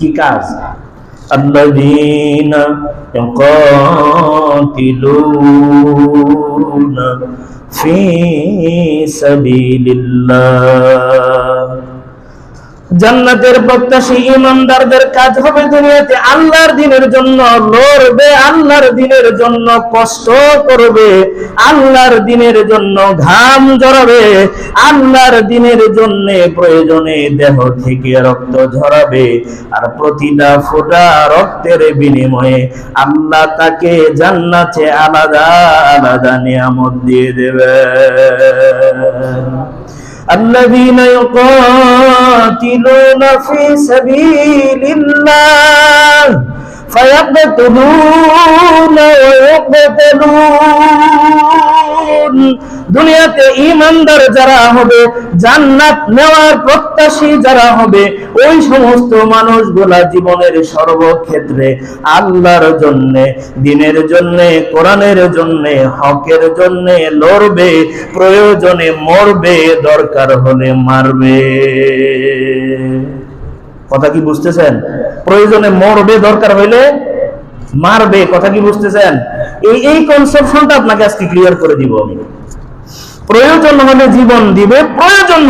কি কাজ الذين يقاتلون في سبيل الله জান্নাতের প্রত্যাশী ইমানদারদের কাজ হবে দুনিয়াতে আল্লাহর দিনের জন্য লড়বে আল্লাহর দিনের জন্য কষ্ট করবে আল্লাহর দিনের জন্য ঘাম জড়াবে আল্লাহর দিনের জন্য প্রয়োজনে দেহ থেকে রক্ত ঝরাবে আর প্রতিটা ফোঁটা রক্তের বিনিময়ে আল্লাহ তাকে জান্নাতে আলাদা আলাদা নিয়ামত দিয়ে দেবে الذين يقاتلون في سبيل الله فيقتلون ويقتلون দুনিয়াতে ইমানদার যারা হবে, জান্নাত নেওয়ার প্রত্যাশী যারা হবে, ওই সমস্ত মানুষগুলা জীবনের সর্বক্ষেত্রে আল্লাহর জন্য, দিনের জন্য, কোরআনের জন্য, হকের জন্য লড়বে, প্রয়োজনে মরবে, দরকার হলে মারবে। কথা কি বুঝতেছেন? প্রয়োজনে মরবে, দরকার হইলে মারবে, কথা কি বুঝতেছেন? এই এই কনসেপশনটা আপনাকে আজকে ক্লিয়ার করে দিব আমি। প্রয়োজন হলে জীবন দিবে প্রয়োজন